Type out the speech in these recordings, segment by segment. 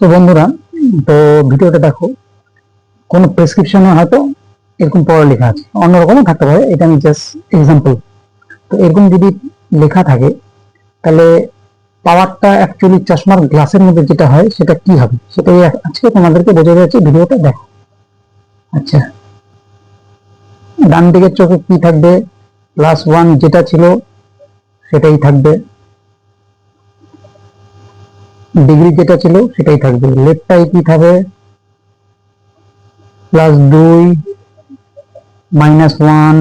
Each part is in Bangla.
তো বন্ধুরা, তো ভিডিওটা দেখো, কোন প্রেসক্রিপশনে হয়তো এরকম পড়া লেখা আছে। অন্যরকমও থাকতে পারে, এটা আমি জাস্ট এক্সাম্পল তো এরকম যদি লেখা থাকে, তাহলে পাওয়ারটা অ্যাকচুয়ালি চশমার গ্লাসের মধ্যে যেটা হয়, সেটা কি হবে? সেটাই আজকে তোমাদেরকে বোঝা যাচ্ছে, ভিডিওটা দেখো। আচ্ছা। ডান দিকের চোখে কি থাকবে? প্লাস ওয়ান যেটা ছিল, সেটাই থাকবে। ডিগ্রি যেটা ছিল, সেটাই থাকবে। লেফটটাই কি থাকবে? প্লাস দুই মাইনাস ওয়ান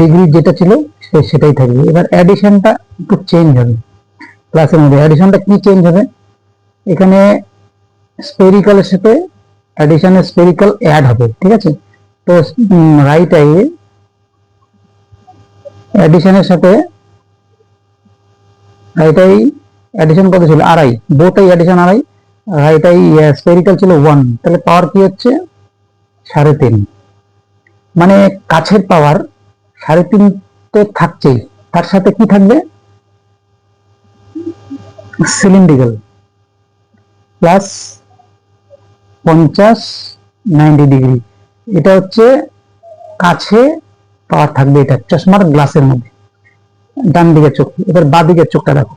ডিগ্রি যেটা ছিল সেটাই থাকবে। এবার অ্যাডিশনটা একটু চেঞ্জ হবে। ক্লাসের মধ্যে অ্যাডিশনটা কি চেঞ্জ হবে? এখানে স্পেরিক্যালের সাথে অ্যাডিশনের স্পেরিক্যাল অ্যাড হবে, ঠিক আছে? তো রাইট আইয়ে অ্যাডিশনের সাথে আই অ্যাডিশন কত ছিল? আড়াই। বোটাই অ্যাডিশন আড়াই। রাইট আই স্পেরিক্যাল ছিল ওয়ান তাহলে পাওয়ার কি হচ্ছে? সাড়ে তিন। মানে কাছের পাওয়ার সাড়ে তিন তো থাকছেই। তার সাথে কি থাকবে? সিলিন্ড্রিক্যাল প্লাস পঞ্চাশ নাইনটি ডিগ্রি এটা হচ্ছে কাছে পাওয়ার থাকবে এটা, চশমার গ্লাসের মধ্যে। ডান দিকের চোখ, এবার বাঁ দিকের চোখটা দেখো।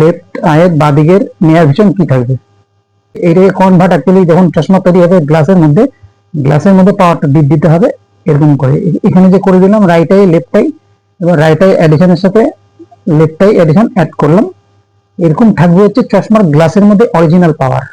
লেফট আয়ের বাঁ দিকের নেয়ার ভিশন কি থাকবে? এটাকে কনভার্ট অ্যাকচুয়ালি যখন চশমা তৈরি হবে গ্লাসের মধ্যে গ্লাসের মধ্যে পাওয়ারটা বৃদ্ধি দিতে হবে, এরকম করে। এখানে যে করে দিলাম রাইট আই লেফট আই এবার রাইট আই অ্যাডিশনের সাথে লেফট আই অ্যাডিশন অ্যাড করলাম। এরকম থাকবে হচ্ছে চশমার গ্লাসের মধ্যে অরিজিনাল পাওয়ার